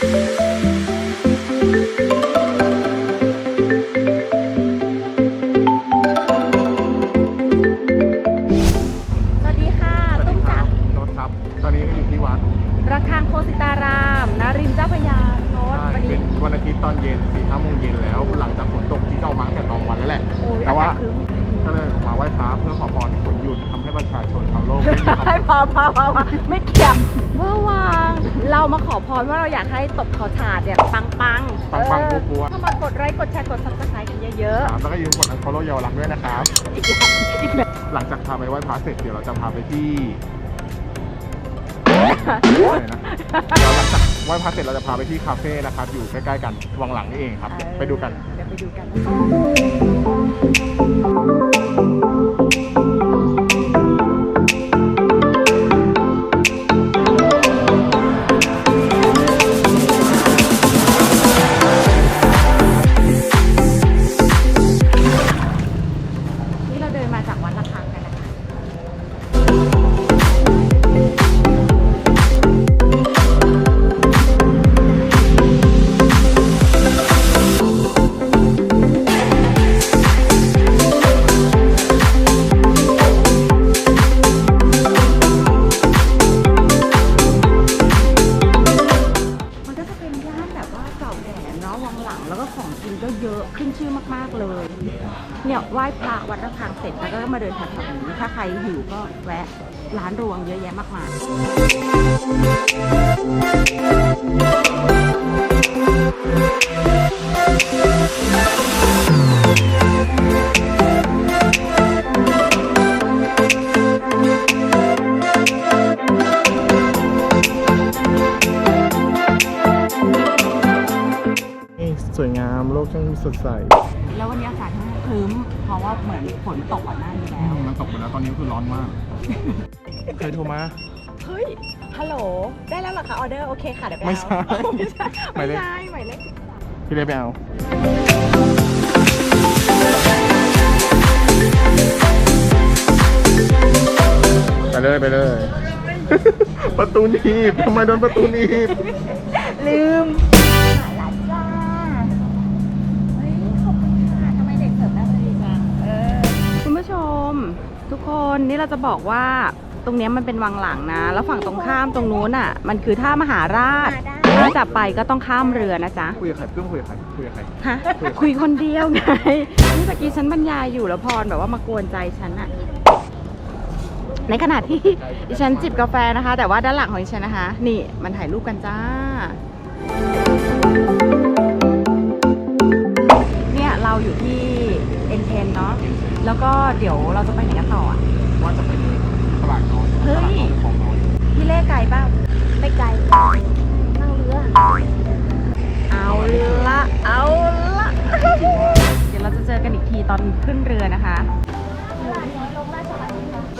สวัสดีค่ะสวัสตุ้ดีมคจารักบรถครับ ตอนนี้ก็อยู่ที่วัดระฆังโคสิตารามนาริมเจ้าพระยาโนดใช่วันเป็นี้ นวันอาทิตย์ตอนเย็นสี่ห้าโมงเย็นแล้ว หลังจากฝนตกที่เรามาตั้งแต่ตอนวันแล้วแหละ โอ้ยแต่ว่าอากศครึ้ม ก็เลยออกมาไหว้พระเพื่อขอพรให้ฝนหยุดทำให้ประชาชนชาวโลกได้มีความ ให้พอพอพอพอไม่เกี่ยวเมื่อวานเรา มาขอพรว่าเราอยากให้ตบขอฉาดเนี่ยปังปังปังปังปัวๆ เข้ามากดไลค์กดแชร์กดซับสไครต์กันเยอะครับแล้วก็อยืมกดอันฟอลโล่เยาวรักษณ์ด้วยนะครับ ๆอีกอย่างอีกแบบหลังจากพาไปไหว้พระเสร็จเดี๋ยวเราจะพาไปที่อะไรนะเดี๋ยวหลังจากไหว้พระเสร็จเราจะพาไปที่คาเฟ่นะครับ อยู่ใกล้ๆกันวังหลังนี่เองครับเดี๋ยวไปดูกัน เดี๋ยวไปดูกันนี่ กินก็เยอะขึ้นชื่อมากๆเลย เนี่ยไหว้พระวัดระฆังเสร็จแล้วก็มาเดินแถวๆนี้ถ้าใครหิวก็แวะร้านรวงเยอะแยะมากมายามโลกช่างสดใส แล้ววันนี้อากาศค่อนข้างครึ้มเพราะว่าเหมือนฝนตกก่อนหน้านี้แล้ว มันตกไปแล้วตอนนี้คือร้อนมาก ใครโทรมา เฮ้ย ฮัลโหล ได้แล้วเหรอคะออเดอร์ โอเคค่ะ เดี๋ยวไปไม่เอาใช่ไม่ใช่ หมายเลขไม่ใช่หมายเลข พี่เลยไปเอา ไปเลยไปเลย ประตูหนีบทำไมโดนประตูหนีบ ลืม กคนนี่เราจะบอกว่าตรงเนี้ยมันเป็นวังหลังนะ แล้วฝั่งตรงข้ามตรงนู้นอะ มันคือท่ามหาราช ถ้าจะไปก็ต้องข้ามเรือนะจ๊ะ คุยกับใครเพื่อนคุยกับใครคุยกับใคร ฮะ คุยคนเดียวไงนี่ตะกี้ฉันบรรยายอยู่แล้วพรแบบว่ามากวนใจฉันอะในขณะที่ ดิฉันจิบกาแฟนะคะ แต่ว่าด้านหลังของดิฉันนะคะ นี่มันถ่ายรูปกันจ้า เนี่ยเราอยู่ที่เอ็นเทนเนาะ แล้วก็เดี๋ยวเราจะไปไหนกันต่ออะ ว่าจะไปตลาดน้อยเฮ้ยตลาดน้อยของน้อยพี่เล่ไกลเปล่าไม่ไกลนั่งเรือ เอาละเอาละเดี๋ยวเราจะเจอกันอีกทีตอนขึ้นเรือนะคะ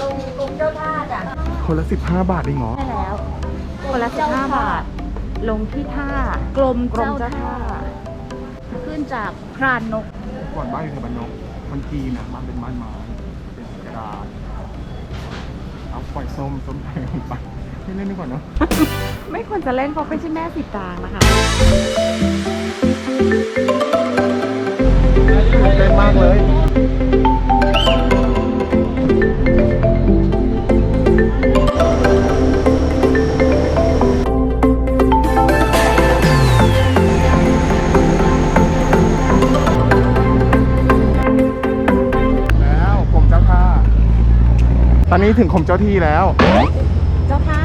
ลงกรมเจ้าท่าจ้ะคนละ 15 บาทเองเหรอ ใช่แล้ว คนละ15บาท ลงที่ท่ากรมกรมเจ้าท่า ขึ้นจากพรานนก ก่อนบ้านอยู่แถวบ้านนกมันจีนอะมันเป็นไม้ไม้เป็นกระดาษเอา ปล่อยส้มส้มแพงลงไปไม่เล่นดีกว่าเนาะ ไม่ควรจะเล่นเพราะไม่ใช่แม่สิตางนะคะเล่นมากเลย ตอนนี้ถึงกรมเจ้าที่แล้ว เจ้าท่า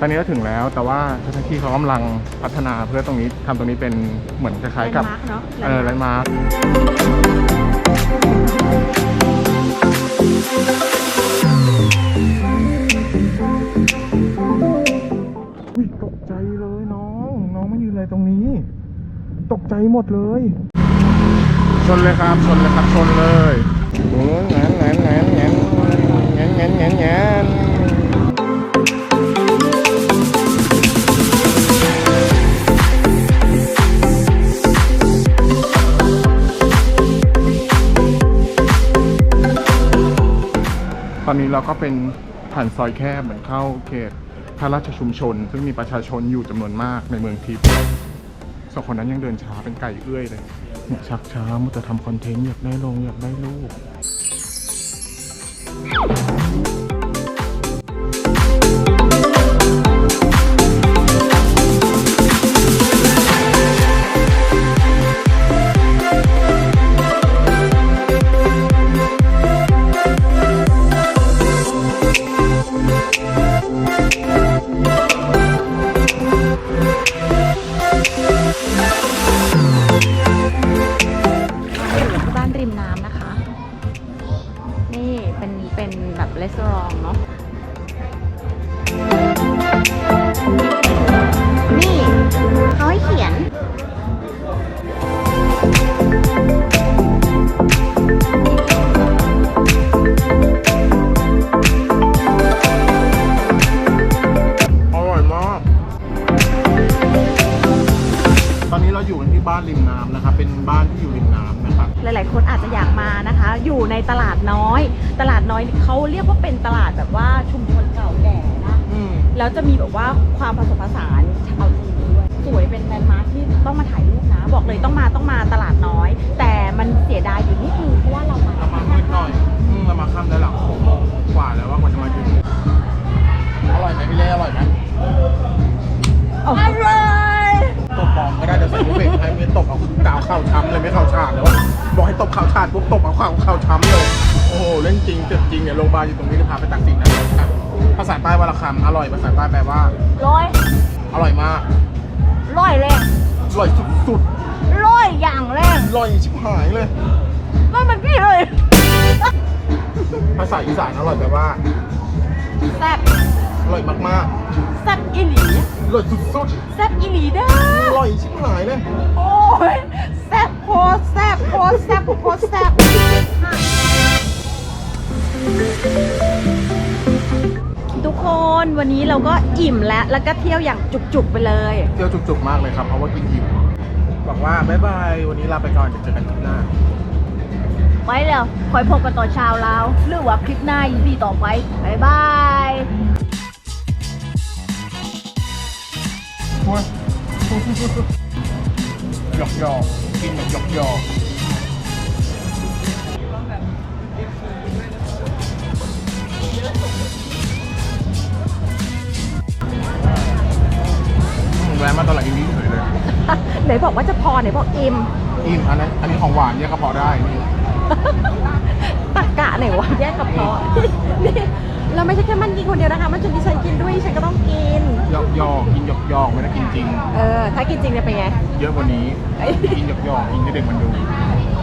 ตอนนี้ก็ถึงแล้วแต่ว่าเจ้าหน้าที่เขากำลังพัฒนาเพื่อตรงนี้ทำตรงนี้เป็นเหมือนคล้ายๆกับแลนด์มาร์คเนอะ เออแลนด์มาร์คอุ๊ยตกใจเลยน้องน้อง มายืนอะไรตรงนี้ ตกใจหมดเลย ชนเลยครับชนเลยครับชนเลยโอ้ยแงนแงนแงนแงนแงนแงนแงนแงนอนนี้เราก็เป็นผ่านซอยแคบเหมือนเข้าเขต ระราชชุมชน ซึ่งมีประชาชนอยู่จำนวนมากในเมืองทิพย์สองคนนั้นยังเดินช้าเป็นไก่เอื้อยเลยเนี่ยชักช้ามัวแต่ทำคอนเทนต์อยากได้ลงอยากได้รูป ตอนนี้เราอยู่กันที่บ้านริมน้ำนะครับ เป็นบ้านที่อยู่ริมน้ำนะครับ หลาย ๆ คนอาจจะอยากมานะคะ อยู่ในตลาดน้อย ตลาดน้อยเขาเรียกว่าเป็นตลาดแบบว่าชุมชนเก่าแก่นะอืมแล้วจะมีแบบว่าความผสมผสานชาวจีนด้วย สวยเป็นแลนด์มาร์คที่ต้องมาถ่ายรูปนะ บอกเลยต้องมาต้องมาตลาดน้อย แต่มันเสียดายอยู่นิดนึงเพราะว่าเรามาเรามามืดหน่อยอืมเรามาค่ำได้หลังหกโมงกว่าแล้วว่ากว่าจะมาถึงอร่อยไหมพี่เล่อร่อยไหมอร่อย ตบปอมก็ได้เดี๋ยวใส่ลูกเบรกให้ไม่ตบเอากาวเข้าช้ำเลยไม่เข้าฉากเลยวะบอกให้ตบเข่าฉาดปุ๊บตบเอาเข่าเข้าช้ำเลย โอ้โหเล่นจริงเจ็บจริงเนี่ยโรงพยาบาลอยู่ตรงนี้จะพาไปตักสินนะครับภาษาใต้วรคำอร่อยภาษาใต้แปลว่า ร้อยอร่อยมากร้อยแรงอร่อยสุดร้อยอย่างแรงๆอร่อยชิบหายเลย ไม่มันพี่เลยภาษาอีสานอร่อยแปลว่า แซ่บ อร่อยมากแซ่บอีหลีๆอร่อยสุดแซ่บอีหลีเด้อๆอร่อยชิบหายเลย โอ้ยแซ่บโคตรแซ่บโคตรแซ่บโคตรแซ่บทุกคนวันนี้เราก็อิ่มแล้วแล้วก็เที่ยวอย่างจุกๆไปเลย เที่ยวจุกๆมากเลยครับ เพราะว่ากินอิ่มบอกว่าบ๊ายบาย วันนี้ลาไปก่อนเดี๋ยวเจอกันคลิปหน้า ไว้แล้วคอยพบกันตอนเช้าแล้วหรือว่าคลิปหน้า EP ต่อไปบายบาย หยอกหยอกๆกินแบบหยอกหยอกอืมแวะมาตลาดอินดี้เฉยเลย ไหนบอกว่าจะพอไหนบอกอิ่ม อิ่มอันนั้นอันนี้ของหวานเนี่ยกระเพาะได้นี่ ตักกะไหนวะแยกกระเพาะนี่ เราไม่ใช่แค่มันกินคนเดียวนะคะ มันชวนดิฉันกินด้วยฉันก็ต้องกิน หยอกหยอกๆกินหยอกหยอกๆไม่ได้กินจริง เออ ถ้ากินจริงจะเป็นไง เยอะกว่านี้ กินหยอกหยอกๆกินให้เด็กมันดูอ